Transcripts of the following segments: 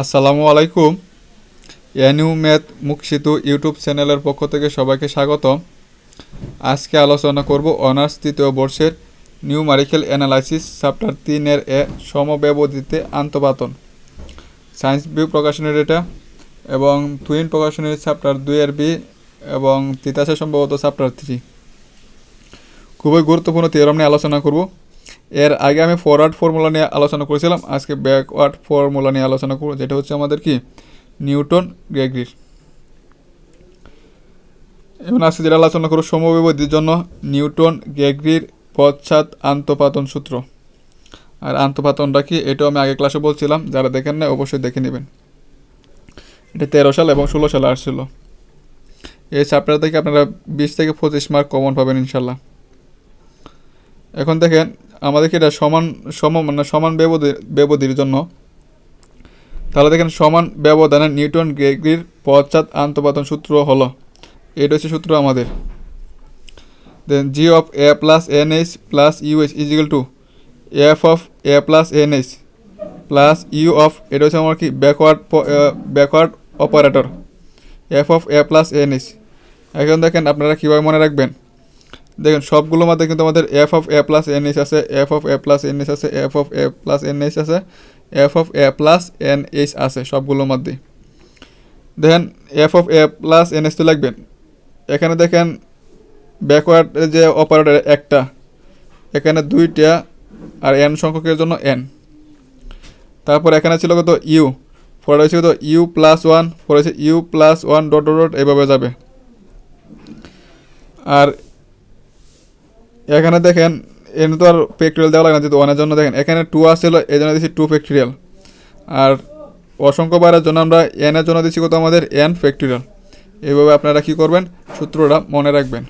আসসালামু আলাইকুম। এনিউ math মুখশিতু YouTube চ্যানেলের পক্ষ থেকে সবাইকে স্বাগত আজকে আলোচনা করব অনার্স তৃতীয় বর্ষের নিউমারিক্যাল অ্যানালাইসিস চ্যাপ্টার তিনের এ সমব্যবধিতে আন্তপাতন সায়েন্স বিউ প্রকাশনের এটা এবং টুইন প্রকাশনের চ্যাপ্টার দুইয়ের বি এবং তিতাসে সম্ভবত চ্যাপ্টার থ্রি। খুবই গুরুত্বপূর্ণ থিওরাম নিয়ে আলোচনা করব। এর আগে আমি ফরওয়ার্ড ফর্মুলা নিয়ে আলোচনা করেছিলাম, আজকে ব্যাকওয়ার্ড ফর্মুলা নিয়ে আলোচনা করব, যেটা হচ্ছে আমাদের কি? নিউটন গ্রেগরির। এবং আজকে যেটা আলোচনা করব সমবিবধির জন্য নিউটন গ্রেগরির পশ্চাৎ আন্তপাতন সূত্র। আর আন্তপাতনটা কি? এটাও আমি আগে ক্লাসে বলছিলাম, যারা দেখেন না অবশ্যই দেখে নেবেন। এটা তেরো সাল এবং ষোলো সালে আসছিল। এই চ্যাপ্টার থেকে আপনারা বিশ থেকে পঁচিশ মার্ক কমন পাবেন ইনশাল্লাহ। এখন দেখেন আমাদেরকে এটা সমান, সম মানে সমান ব্যবধি ব্যবধির জন্য। তাহলে দেখেন সমান ব্যবধানে নিউটন গ্রেগরির পশ্চাৎ আন্তপাতন সূত্র হলো। এটা হচ্ছে সূত্র আমাদের। Then G of A plus N H plus U H equal to F of A plus N H plus U of এটা হচ্ছে আমার কি? Backward backward operator F of A plus N H এখন দেখেন আপনারা কীভাবে মনে রাখবেন? দেখেন সবগুলোর মধ্যে কিন্তু আমাদের F of A plus N H আছে F of A plus N H আছে F of A plus N H আছে F of A plus N H আছে সবগুলোর মধ্যে দেখেন F of A plus N H তো লাগবেন এখানে দেখেন ব্যাকওয়ার্ড যে অপারেটর একটা, এখানে দুইটা আর এন সংখ্যকের জন্য এন তারপর এখানে ছিল কত ইউ পরে হয়েছে কত ইউ প্লাস ওয়ান পরে হচ্ছে U plus one dot dot dot এভাবে যাবে। আর এখানে দেখেন এখানে তো আর ফ্যাক্টরিয়াল দেওয়া লাগে না, যেহেতু ওয়ানের জন্য দেখেন, এখানে টু আসছিল, এই জন্য দিচ্ছি টু ফ্যাক্টরিয়াল আর অসংখ্য বারের জন্য আমরা এনের জন্য দিচ্ছি কত আমাদের? এন ফ্যাক্টরিয়াল এইভাবে আপনারা কি করবেন? সূত্রটা মনে রাখবেন।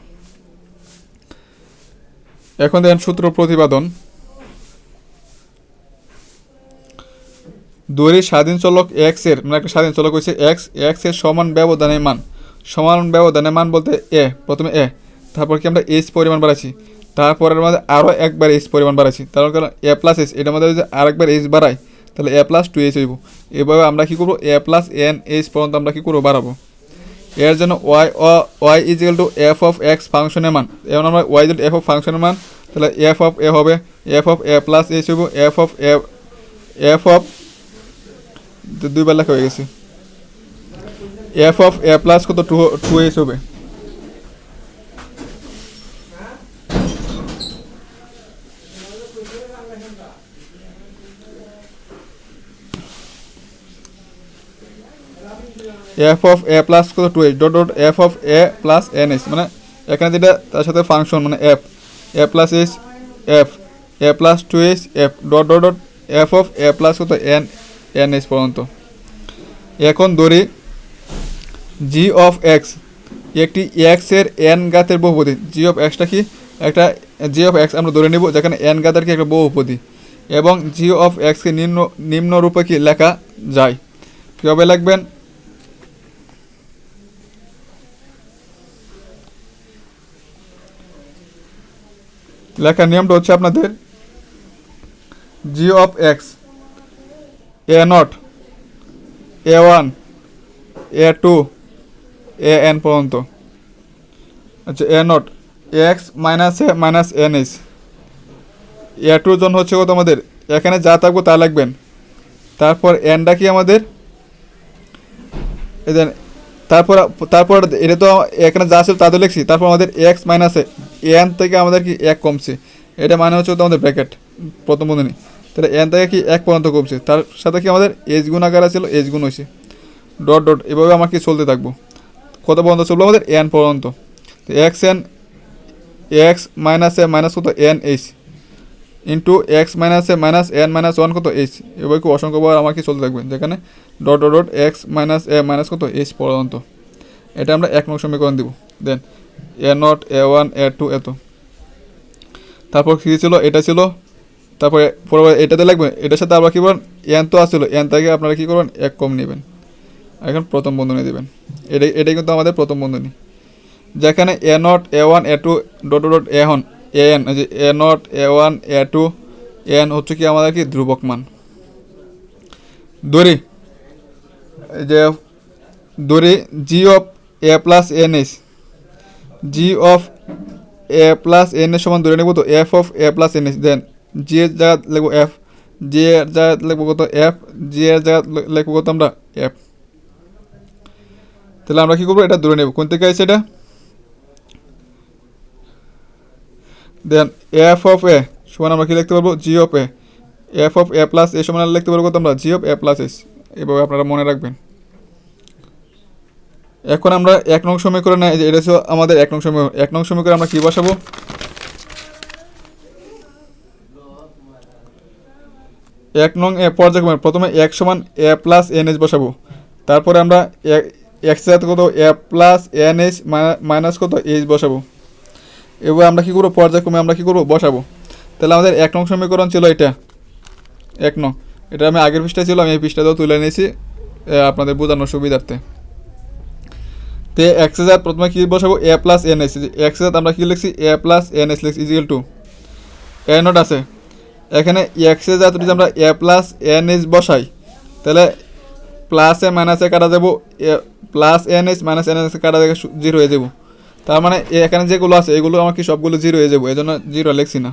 এখন দেখেন সূত্র প্রতিপাদন। দড়ির স্বাধীন চলক এক্সের মানে একটা স্বাধীন চলক হচ্ছে এক্স এক্সের সমান ব্যবধানে মান। সমান ব্যবধানে মান বলতে এ প্রথমে এ তারপর কি আমরা এইচ পরিমাণ বাড়াচ্ছি তারপরের মধ্যে আরও একবার এইচ পরিমাণ বাড়াচ্ছি তার কারণ এ প্লাস এইচ এটার মধ্যে যদি আরেকবার এইচ বাড়াই, তাহলে এ প্লাস টু এইচ হইব। এভাবে আমরা কী করব? এ প্লাস এন এইচ পর্যন্ত আমরা কী করব? বাড়াবো। এর জন্য Y O Y is to F of X ফাংশনের মান। এবং আমরা ওয়াই যদি এফ অফ ফাংশনের মান, তাহলে এফ অফ এ হবে। F of A plus H হইব। F of A F of দুইবার লেখা হয়ে গেছে। এফ অফ এ প্লাস কত? টু টু এইচ হবে। এফ অফ এ প্লাস কত? Two H dot dot F of A plus N H মানে এখানে যেটা, তার সাথে ফাংশন মানে F A plus H F A plus two H F dot dot dot F of A plus কত? N N H পর্যন্ত। এখন ধরি জি অফ এক্স একটি এক্সের এন গাতের বহুপদী। জি অফ এক্সটা কি? একটা জি অফ এক্স আমরা ধরে নিব, যেখানে এন গাতের কি একটা বহুপদী। এবং জি অফ এক্সকে নিম্ন নিম্ন রূপে কি লেখা যায়? কীভাবে লিখবেন? লেখার নিয়মটা হচ্ছে আপনাদের g of x a nought a one a two a n পর্যন্ত। আচ্ছা a nought x minus a minus n h a টুর জন্য হচ্ছে কত আমাদের? এখানে যা থাকব তা লিখবেন। তারপর এনটা কি আমাদের? তারপর তারপর এটা তো এখানে যা ছিল তা তো লিখছি। তারপর আমাদের এক্স মাইনাসে এন থেকে আমাদের কি এক কমছে? এটা মানে হচ্ছে আমাদের ব্র্যাকেট প্রথম বন্ধনী। তাহলে এন থেকে কি এক পর্যন্ত কমছে? তার সাথে কি আমাদের এজ গুণ আকার ছিল এজ গুণ হয়েছে। ডট ডট এভাবে আমার কি চলতে থাকব? কত পর্যন্ত চলবো আমাদের? এন পর্যন্ত। তো x n x minus a minus কত? N h into x minus a minus n minus one কত? এইচ এবার কি অসংখ্য বার আমার কি চলতে থাকবে? যেখানে dot dot dot x minus a minus কত? এইচ পর্যন্ত। এটা আমরা এক নং সমীকরণ দিব। Then a nought a one a two এত তারপর কী ছিল? এটা ছিল। তারপরে পরবর্তী এটাতে লাগবে। এটার সাথে আবার কী করবেন? এন তো আসছিল। এন থেকে আপনারা কী করবেন? এক কম নেবেন। এখন প্রথম বন্ধনী দেবেন এটাই এটাই কিন্তু আমাদের প্রথম বন্ধনী। যেখানে a nought a one a two dot dot a হন এ এন যে a nought a one a two n হচ্ছে কি আমাদের কি? ধ্রুবক মান। এই যে ধরি g of a plus n s g of a plus n এর সমান ধরে নেব তো f of a plus n s then g এর জায়গা লিখব এফ জি এর জায়গা লিখব কত এফ জি এর জায়গা লিখব কত আমরা এফ তাহলে আমরা কি করব? এটা ধরে নেব। কোন থেকে আছে এটা? দেন এফ অফ এ সমান আমরা কি লিখতে পারব? G of a f of a plus a সমান লিখতে পারব কত আমরা? G of a plus s এভাবে আপনারা মনে রাখবেন। এখন আমরা এক নং সমীকরণে এটা ছিল আমাদের এক নং সমীকরণ এক নং সমীকরণে আমরা কি বসাবো? এক নং এ পর্যায়ক্রমে প্রথমে এক সমান এ প্লাস এন এইচ বসাবো। তারপরে আমরা এক্সের কত? A plus n s minus কত? এইচ বসাবো। এবার আমরা কি করব? পর্যায়ক্রমে আমরা কি করব? বসাবো। তাহলে আমাদের এক নং সমীকরণ ছিল এটা। এক নং। এটা আমি আগের পৃষ্ঠায় ছিল, আমি এই পৃষ্ঠাতেও তুলে নিয়েছি আপনাদের বোঝানোর সুবিধার্থে। তে এক্স হাজার প্রথমে কি বসাবো? A plus n s x হাজার আমরা কি লিখছি? এ প্লাস এন এস লিখছি is equal to a nought আছে। এখানে এক্স হাজার যদি আমরা এ প্লাস এন এস বসাই, তাহলে প্লাসে মাইনাসে কাটা যাব। Plus n s minus n s কাটা যাবে জিরো হয়ে যাব। তার মানে এ- এখানে যেগুলো আছে, এগুলো আমার কি সবগুলো জিরো হয়ে যাব। এই জন্য জিরো লিখছি না।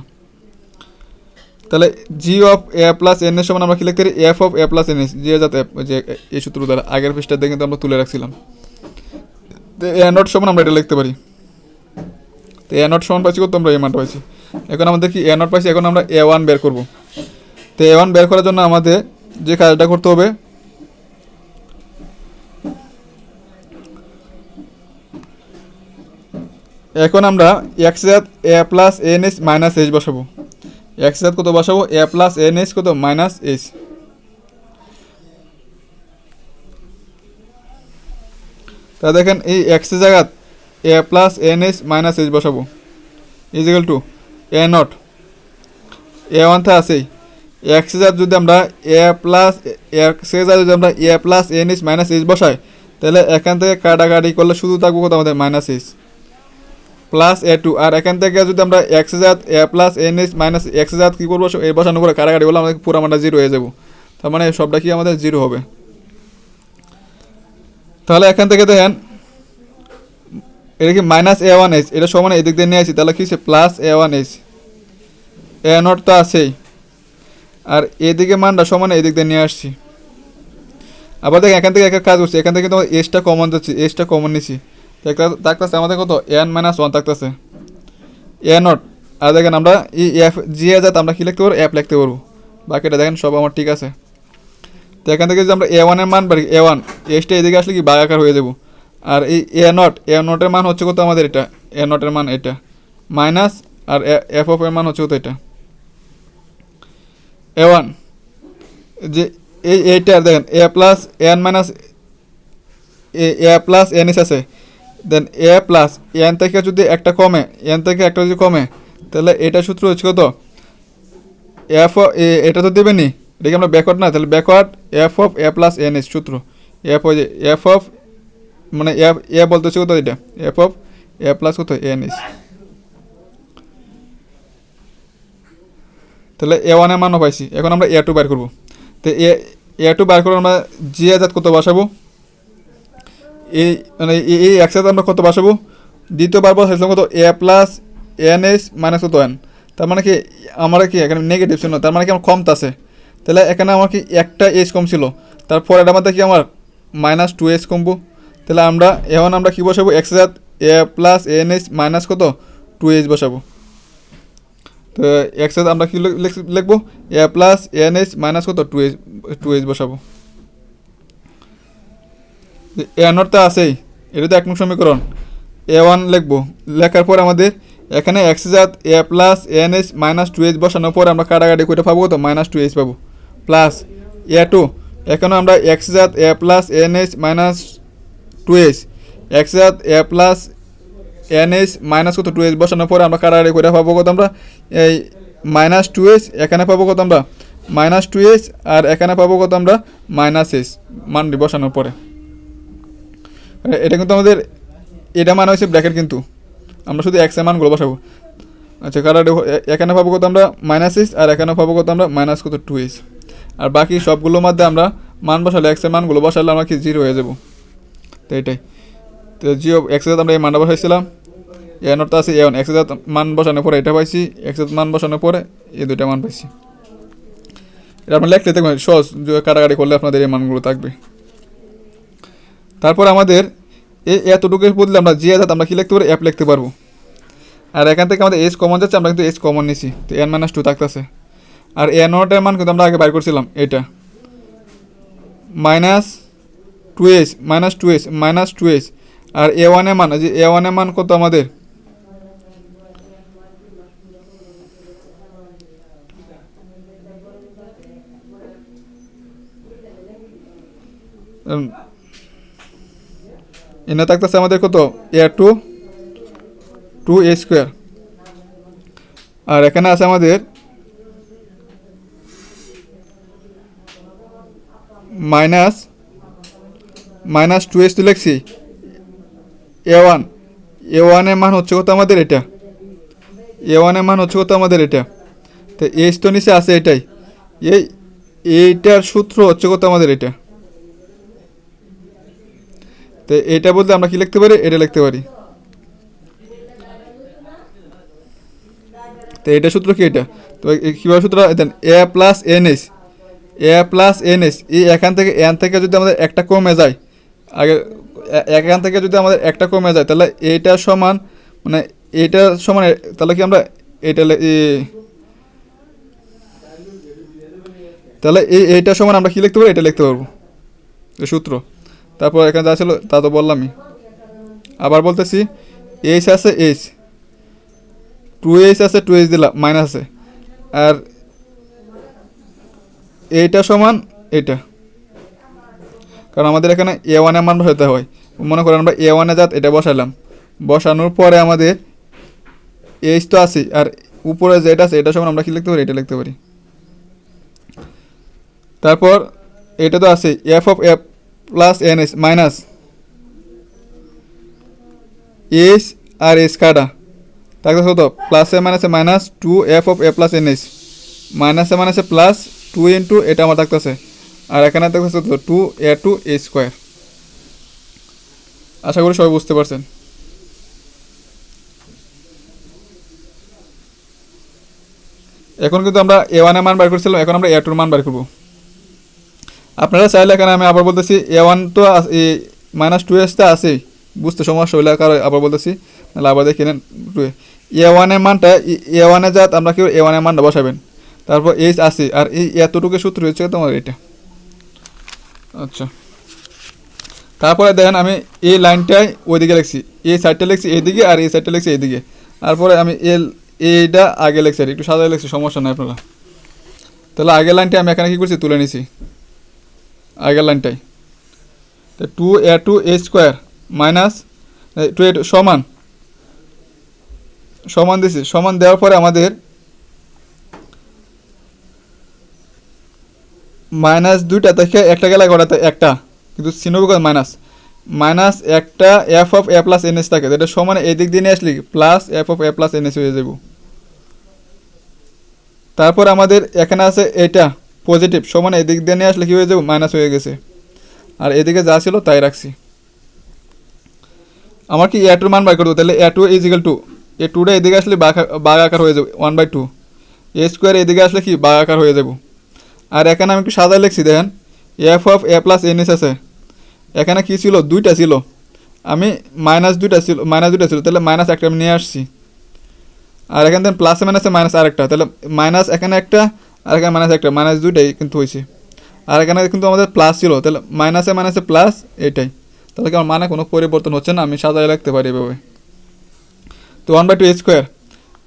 তাহলে g of a plus n এর সমান আমরা কি লিখতে পারি? F of a plus n s g যাতে যে এই সূত্র দ্বারা আগের পৃষ্ঠাতে কিন্তু আমরা তুলে রাখছিলাম। তো এ নট সমান আমরা এটা লিখতে পারি। তো এ নট সমান পাইছি কত আমরা? এ মানটা পাইছি। এখন আমাদের কি এ নট পাইছি? এখন আমরা এ ওয়ান বের করব। তো এ ওয়ান বের করার জন্য আমাদের যে কাজটা করতে হবে, এখন আমরা এক্স জাত a plus n s minus h বসাবো। এক্স জাত কত বসাবো? এ প্লাস এন এস কত? মাইনাস এইচ তা দেখেন, এই এক্স জায়গাত a plus n h minus h বসাবো। Is equal to a nought a ওয়ানটা আছেই। এক্স জাত যদি আমরা এ প্লাস এক্স জাত যদি আমরা a plus n h minus h বসাই, তাহলে এখান থেকে কাটাকাটি করলে শুধু থাকব কত আমাদের minus h plus a two আর এখান থেকে যদি আমরা এক্স জাত a plus n s minus x জাত কী করব এ বসানো করে কাটাকাটি বলে আমাদের পুরো আমরা জিরো হয়ে যাব। তার মানে সবটা কি আমাদের জিরো হবে। তাহলে এখান থেকে দেখেন, এটা কি মাইনাস এ ওয়ান এইচ এটা সমান এদিক দিয়ে নিয়ে আসি, তাহলে কি হচ্ছে? Plus a one h a nought তো আছেই। আর এদিকে মানটা সমান এদিক দিয়ে নিয়ে আসছি। আবার দেখেন, এখান থেকে একটা কাজ করছি। এখান থেকে কিন্তু এসটা কমন যাচ্ছে এসটা কমন নিছি। থাকতেছে আমাদের কত? এন মাইনাস ওয়ান থাকতেছে। এ নট আর দেখেন আমরা ই এফ জি এ যাতে আমরা কি লিখতে পারব? অ্যাপ লিখতে পারব। বাকিটা দেখেন, সব আমার ঠিক আছে। তো এখান থেকে যদি আমরা এ ওয়ানের মান পারি এ ওয়ান এসটা এদিকে আসলে কি বাগাকার হয়ে যাব। আর এই এ নট এ নটের মান হচ্ছে কত আমাদের এটা? এ নটের মান এটা। মাইনাস আর এফ অফ এর মান হচ্ছে কত এটা? এ ওয়ান যে এই এইটার দেখেন a plus n minus a plus n s আছে। দেন এ প্লাস এন থেকে যদি একটা কমে এন থেকে একটা যদি কমে, তাহলে এটা সূত্র হচ্ছে কত? এফ এটা তো দেবেনি এটা কি আমরা ব্যাকওয়ার্ড না, তাহলে backward f of a plus n s সূত্র। এফ এফ অফ মানে এফ এ বলতে হচ্ছে কত এটা? এফ অফ এ প্লাস কত এন এস তাহলে এ ওয়ানের মানও পাইছি। এখন আমরা এ টু বার করব। তো এ এ টু বার করে আমরা জি আজাদ কত বসাবো? এই মানে এই- একসাথে আমরা কত বসাবো? দ্বিতীয়বার বসাইছিলাম কত? A plus n s minus কত এন তার মানে কি, আমরা কি এখানে নেগেটিভ ছিল তার মানে কি আমার কমতাছে তাহলে এখানে আমার কি একটা এস কম ছিল? তারপর এটা মধ্যে কি আমার মাইনাস টু এস কমবো? তাহলে আমরা, এখন আমরা কি বসাবো? এক্স হাজার a plus n s minus কত? টু এস বসাবো। তো এক্স আমরা কি লিখ- লিখ- লিখব? A plus n s minus কত? টু এস টু এস বসাবো। এ তো আছেই, এটা তো এক নং সমীকরণ। এ ওয়ান লিখব। লেখার পর আমাদের এখানে এক্স জাত a plus n s minus two h বসানোর পর আমরা কাটাকাটি করে পাবো তো মাইনাস টু এইচ পাবো। Plus a two. এখানে আমরা এক্স জাত a plus n s minus two h. X জাত a plus n h minus কত টু এইচ বসানোর পরে আমরা কাটাকাটি করে পাবো কত আমরা? এই মাইনাস টু এইচ এখানে পাবো কত আমরা? মাইনাস টু এইচ আর এখানে পাবো কত আমরা? মাইনাস এইচ মানটি বসানোর পরে। এটা কিন্তু আমাদের এটা মান হয়েছে ব্র্যাকেট কিন্তু। আমরা শুধু এক্স মানগুলো বসাবো। আচ্ছা এ- এখানে পাবো কত আমরা? মাইনাস এইচ আর এখানে পাবো কত আমরা? মাইনাস কত টু এইচ। আর বাকি সবগুলোর মধ্যে আমরা মান বসালে এক্সের মানগুলো বসালে আমরা কি জিরো হয়ে যাব? তো এটাই। তো জিও এক্সের আমরা এই মানটা বসাইছিলাম। এ নটটা আছে এন এক্সের মান বসানোর পরে এটা পাইছি এক্সের মান বসানোর পরে এই দুইটা মান পাইছি। এটা আপনার লিখতে দেখবেন সহজ কাটাকাটি করলে আপনাদের এই মানগুলো থাকবে। তারপর আমাদের এই এতটুকুর বদলে আমরা জি আজাদ আমরা কী লিখতে পারি অ্যাপ লিখতে পারব। আর এখান থেকে আমাদের এজ কমন যাচ্ছে, আমরা কিন্তু এজ কমন নিছি, তো এন মাইনাস টু থাকতেছে। আর এ ওটার মান কিন্তু আমরা আগে বাইর করছিলাম এটা minus two s minus two s minus two s আর এ ওয়ানের মান যে এ ওয়ানের মান কত আমাদের? এনে থাকতেছে আমাদের কত? A two two a square. আর এখানে আছে আমাদের মাইনাস মাইনাস টু এস তো লিখছি। এ ওয়ান এ ওয়ানের মান হচ্ছে কত আমাদের এটা? এ ওয়ানের মান হচ্ছে কত আমাদের এটা? তো এস তো নিচে আছে এটাই। এই, এইটার সূত্র হচ্ছে কত আমাদের এটা? তো এটা বলতে আমরা কি লিখতে পারি? এটা লিখতে পারি। তো এটা সূত্র কি এটা? তো কীভাবে সূত্র then a plus n s a plus n s এই এখান থেকে এন থেকে যদি আমাদের একটা কমে যায়, আগে এখান থেকে যদি আমাদের একটা কমে যায়, তাহলে এইটা সমান মানে এইটা সমান, তাহলে কি আমরা এটা তাহলে এই, এইটা সমান আমরা কি লিখতে পারব এটা লিখতে পারব সূত্র। তারপর এখানে যা ছিল, তা তো বললামই। আবার বলতেছি এইচ আছে এইচ টু এইচ আছে টু এইচ দিলাম মাইনাস আছে আর এইটা সমান এটা কারণ আমাদের এখানে এ ওয়ানের মান বসাতে হয়। মনে করেন আমরা এ ওয়ানে জাত এটা বসালাম। বসানোর পরে আমাদের এইচ তো আছে আর উপরে যেটা আছে, এটা সমান আমরা কি লিখতে পারি? এটা লিখতে পারি। তারপর এটা তো আছে f of f plus n s minus s R S কাটা। তাকে কত? প্লাসে মাইনাসে minus two f of a plus n s মাইনাসে মাইনাসে প্লাস টু ইন্টু এটা আমার থাকতেছে। আর এখানে থাকতেছে তো two a two a square আশা করি সবাই বুঝতে পারছেন। এখন কিন্তু আমরা এ ওয়ানের মান বার করছিলাম, এখন আমরা এ টুর মান বার করব। আপনারা চাইলে এখানে আমি আবার বলতেছি এ ওয়ান তো মাইনাস টু এসটা আছেই। বুঝতে সমস্যা হইলে কারও আবার বলতেছি, নাহলে আবার দেখে নেন। টু এ ওয়ানের মানটা, এ ওয়ানে যাত আমরা কেউ এ ওয়ানের মানটা বসাবেন? তারপর এইচ আছে, আর এই এতটুকু সূত্র হচ্ছে তোমার এটা। আচ্ছা। তারপরে দেখেন আমি এই লাইনটাই ওইদিকে লিখছি, এই সাইডটা লিখছি এইদিকে আর এই সাইডটা লিখছি এইদিকে। তারপরে আমি এল, এইটা আগে লিখছি আর, একটু সাদা লিখছি, সমস্যা নাই আপনারা। তাহলে আগের লাইনটা আমি এখানে কী করছি? তুলে নিছি। আগের লাইনটাই। তো two a two a square minus two a সমান। সমান দিছি। সমান দেওয়ার পরে আমাদের মাইনাস দুইটা থেকে একটা গেলে করাতে একটা। কিন্তু চিনব মাইনাস। মাইনাস একটা f of a plus n s থাকে যেটা সমান এই দিক দিয়ে নিয়ে আসলি plus f of a plus n s হয়ে যাব। তারপর আমাদের এখানে আছে এটা পজিটিভ সমান এদিক দিয়ে নিয়ে আসলে কী হয়ে যাবে? মাইনাস হয়ে গেছে। আর এদিকে যা ছিল তাই রাখছি। আমার কি এ টুর মান বাই করব? তাহলে a two is equal two a টুটা এদিকে আসলে বাঘ আকার হয়ে যাবে one by two a square এদিকে আসলে কি? বাঘ আকার হয়ে যাব। আর এখানে আমি একটু সাদা লিখছি, দেখেন। F of a plus n s আছে এখানে কী ছিল? দুইটা ছিল। আমি মাইনাস দুইটা ছিল মাইনাস দুইটা ছিল। তাহলে মাইনাস একটা আমি নিয়ে আসছি। আর এখানে দেন প্লাসে মাইনাসে মাইনাস আরেকটা। তাহলে মাইনাস এখানে একটা, আর এখানে মাইনাস একটা। মাইনাস দুইটাই কিন্তু হয়েছে। আর এখানে কিন্তু আমাদের প্লাস ছিল। তাহলে মাইনাসে মাইনাসে প্লাস এটাই। তাহলে কি আমার মানে কোনো পরিবর্তন হচ্ছে না? আমি সাজায় রাখতে পারি এভাবে। তো ওয়ান বাই টু স্কোয়ার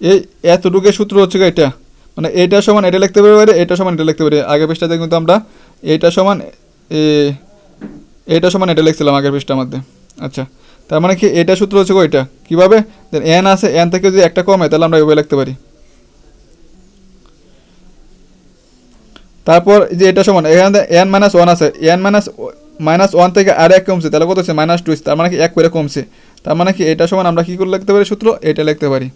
এই এতটুকু সূত্র হচ্ছে এটা। মানে এটা সমান এটা লিখতে পারি এটা সমান এটা লিখতে পারি। আগের পৃষ্ঠাতে কিন্তু আমরা এটা সমান, এ, এটা সমান এটা লিখছিলাম আগের পৃষ্ঠার মধ্যে। আচ্ছা তার মানে কি এটা সূত্র হচ্ছে এটা কীভাবে? এন আছে এন থেকে যদি একটা কমে, তাহলে আমরা এভাবে লিখতে পারি। তারপর যে এটা সমান, এখানে এন মাইনাস ওয়ান আছে এন মাইনাস মাইনাস ওয়ান থেকে আর এক কমছে, তাহলে কত হচ্ছে? মাইনাস টু তার মানে কি এক করে কমছে। তার মানে কি এটা সমান আমরা কী করে লিখতে পারি সূত্র? এটা লিখতে পারি।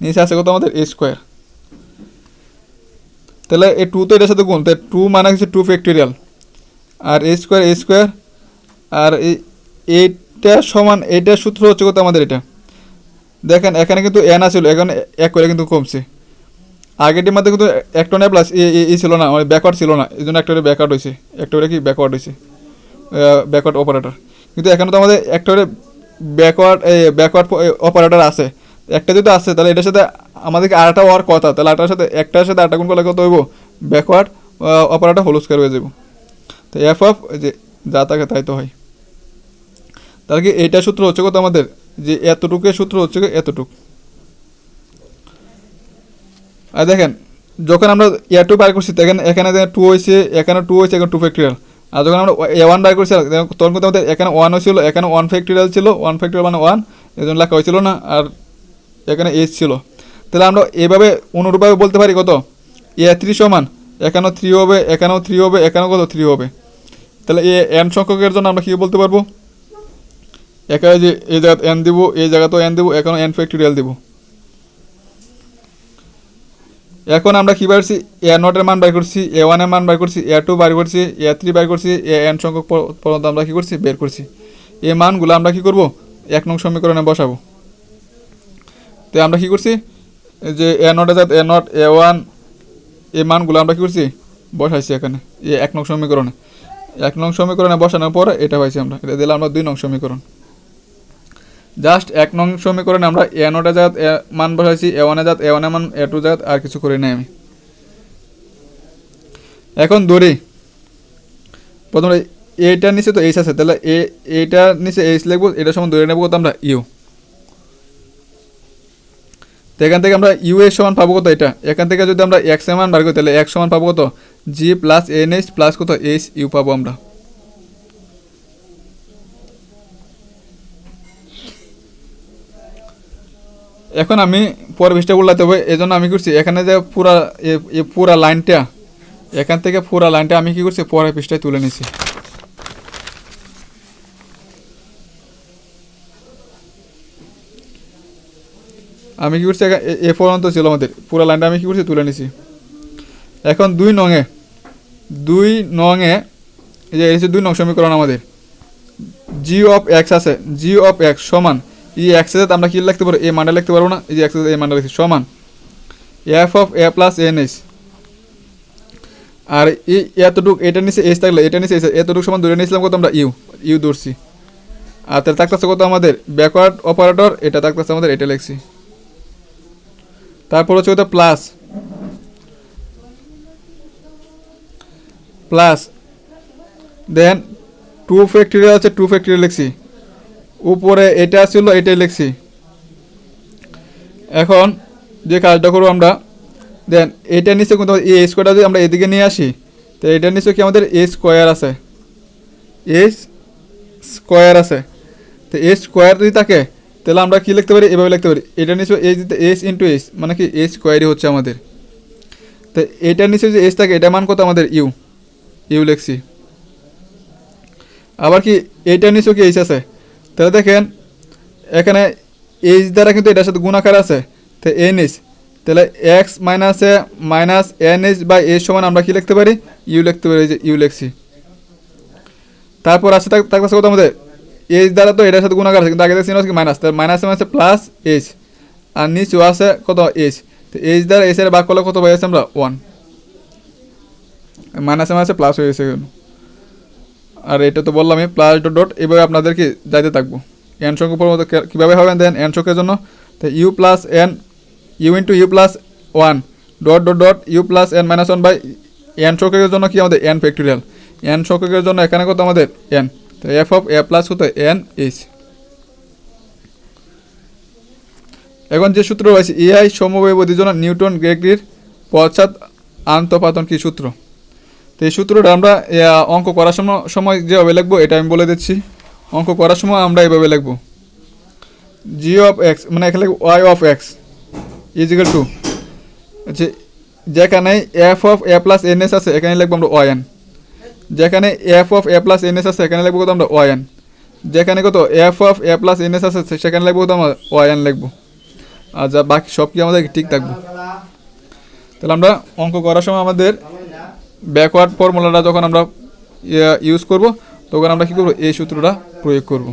নিচে আছে কত আমাদের? এ স্কোয়ার তাহলে এই টু তো এটার সাথে গুণ তাই টু মানে হচ্ছে টু ফ্যাক্টোরিয়াল আর এ স্কোয়ার এ স্কোয়ার আর এই এইটা সমান এইটার সূত্র হচ্ছে কত আমাদের এটা? দেখেন, এখানে কিন্তু এন আছিল, এখন এক করে কিন্তু কমছে। আগেরটির মধ্যে কিন্তু একটা না প্লাস ই ছিল না মানে ব্যাকওয়ার্ড ছিল না, এই জন্য একটা ব্যাকওয়ার্ড হয়েছে। একটা করে কি ব্যাকওয়ার্ড হয়েছে? ব্যাকওয়ার্ড অপারেটর কিন্তু এখানে তো আমাদের একটা করে ব্যাকওয়ার্ড ব্যাকওয়ার্ড অপারেটর আছে। একটা যদি আছে তাহলে এটার সাথে আমাদেরকে আরেকটা হওয়ার কথা তাহলে আরেকটার সাথে, একটার সাথে আরেকটা গুণ করলে কত হইব? ব্যাকওয়ার্ড অপারেটর হোল স্কোয়ার হয়ে যাব তো এফ অফ যে, যা থাকে তাই তো হয়। তাহলে কি এইটা সূত্র হচ্ছে কত আমাদের? যে এতটুকুর সূত্র হচ্ছে এতটুক। আর দেখেন, যখন আমরা এ টু বার করছি তখন এখানে টু হয়েছে, এখানে টু হয়েছে, এখানে টু ফ্যাক্টরিয়াল আর যখন আমরা এ ওয়ান বার করছি তখন কিন্তু আমাদের এখানে ওয়ান হয়েছিল এখানে ওয়ান ফ্যাক্টরিয়াল ছিল ওয়ান ফ্যাক্টরিয়াল মানে ওয়ান এই জন্য লেখা হয়েছিল না। আর এখানে এইচ ছিল। তাহলে আমরা এভাবে অনুরূপভাবে বলতে পারি কত? এ থ্রি সমান এখানেও থ্রি হবে এখানেও থ্রি হবে এখানেও কত? থ্রি হবে। তাহলে এ এন সংখ্যকের জন্য আমরা কী বলতে পারব? এখানে যে এই জায়গাতে এন দিব এই জায়গাতেও এন দিব, এখানেও এন ফ্যাক্টরিয়াল দিব। এখন আমরা কী পারছি এ নটের মান বাই করছি এ ওয়ানের মান বাই করছি এ টু বাই করছি এ থ্রি বাই করছি এ এন সংখ্যক পর্যন্ত আমরা কী করছি? বের করছি। এই মানগুলো আমরা কী করব? এক নং সমীকরণে বসাবো। তো আমরা কী করছি? যে এ নট জাত এ নট এ ওয়ান এই মানগুলো আমরা কী করছি? বসাইছি এখানে। এই এক নং সমীকরণে। এক নং সমীকরণে বসানোর পরে এটা পাইছি আমরা। এটা দিলাম আমরা দুই নং সমীকরণ। জাস্ট এক নং সমীকরণে আমরা এ নটা জাত এ মান বসাইছি এ ওয়ানে জাত এ ওয়ানে মান এ টু জাত আর কিছু করি নাই আমি। এখন ধরি। প্রথমে এইটার নিচে তো এইচ আছে, তাহলে এ এইটার নিচে এইচ লিখব এটার সময় ধরে নেব কত আমরা ইউ তো এখান থেকে আমরা ইউ এর সমান পাবো কত এটা? এখান থেকে যদি আমরা এক্সের মান বার করি, তাহলে এক্স সমান পাবো কত? G plus n h plus কত? এইচ ইউ পাবো আমরা। এখন আমি পরের পৃষ্ঠা উল্লাতে হবে এই জন্য আমি করছি, এখানে যে পুরা পুরা লাইনটা, এখান থেকে পুরা লাইনটা আমি কি করছি? পরের পৃষ্ঠায় তুলে নিছি। আমি কি করছি? এ- পর্যন্ত ছিল আমাদের। পুরা লাইনটা আমি কি করছি? তুলে নিছি। এখন দুই নঙে দুই নঙে এই যে হচ্ছে দুই নং সমীকরণ আমাদের। জি অফ এক্স আছে। জি অফ এক্স সমান এক্সের আমরা কি লিখতে পারব? এ মানটা লিখতে পারব না। এই যে এক্স এ মানটা লিখছি, সমান। F of a plus n s আর এই এতটুক এটা নিচে এস থাকলে, এটা নিচে এতটুকু সমান ধরে নিয়েছিলাম কত আমরা? ইউ ইউ ধরছি। আর তাহলে থাকতেছে কত আমাদের? ব্যাকওয়ার্ড অপারেটর এটা থাকতেছে আমাদের, এটা লিখছি। তারপর হচ্ছে কত plus plus then two factorial আছে টু ফ্যাক্টরিয়াল লিখছি। উপরে এটা ছিল, এটাই লিখছি। এখন যে কাজটা করব আমরা দেন এটা নিচে কিন্তু এ স্কোয়ারটা যদি আমরা এদিকে নিয়ে আসি, তো এটার নিচে কি আমাদের এ স্কোয়ার আছে? এ স্কোয়ার আছে। তো এ স্কোয়ার যদি থাকে তাহলে আমরা কি লিখতে পারি? এভাবে লিখতে পারি। এটা নিচে এইচ দিতে এস ইন্টু এস মানে কি এ স্কোয়ারই হচ্ছে আমাদের। তো এটার নিচে যে এস থাকে, এটা মান কত আমাদের? ইউ ইউ লিখছি। আবার কি এইটার নিচেও কি এইচ আছে? তাহলে দেখেন, এখানে এইচ দ্বারা কিন্তু এটার সাথে গুণাকার আছে। তো এন এইচ তাহলে এক্স মাইনাসে মাইনাস এন এইচ বা এর সমান আমরা কি লিখতে পারি? ইউ লিখতে পারি যে ইউ লিখছি। তারপর আছে, থাক- থাকতেছে কত আমাদের? এইচ দ্বারা তো এটার সাথে গুণাকার আছে, কিন্তু আগে দেখছি কি মাইনাস তাহলে মাইনাসে মাইনাসে প্লাস এইচ আর নিচেও আছে কত এইচ তো এইচ দ্বারা এইচ এর ভাগ করলে কত পাই আছে আমরা? ওয়ান মাইনাসে মাইনাসে প্লাস হয়ে গেছে আর এটা তো বললামই প্লাস ডট ডট এভাবে আপনাদেরকে যাইতে থাকব? এন সংখ্যক পরিমত কীভাবে হবে? দেন এন সংখ্যের জন্য। তো u plus n u into u plus one dot dot dot u plus n minus one by n সংখ্যকের জন্য কি আমাদের এন ফ্যাক্টোরিয়াল এন সংখ্যকের জন্য এখানে কত আমাদের এন তো এফ অফ এ প্লাস কত এন এইচ এখন যে সূত্র রয়েছে, এআই সমবায়বধির জন্য নিউটন গ্রেগরির পশ্চাৎ আন্তপাতন কি সূত্র। তো এই সূত্রটা আমরা অঙ্ক করার সময় সময় যেভাবে লিখব এটা আমি বলে দিচ্ছি। অঙ্ক করার সময় আমরা এইভাবে লিখব জি অফ এক্স মানে এখানে y of x is equal to যে যেখানে f of a plus n s আছে, এখানে লিখব আমরা ওয়াই এন যেখানে f of a plus n s আছে, সেখানে লিখব কত আমরা ওয়াই এন যেখানে কত f of a plus n s আছে সেখানে লিখব কত আমরা ওয়াই এন লিখব। আর যা বাকি সব কি আমাদের ঠিক থাকব। তাহলে আমরা অঙ্ক করার সময় আমাদের ব্যাকওয়ার্ড ফর্মুলাটা যখন আমরা ইউজ করব, তখন আমরা কী করব? এই সূত্রটা প্রয়োগ করব।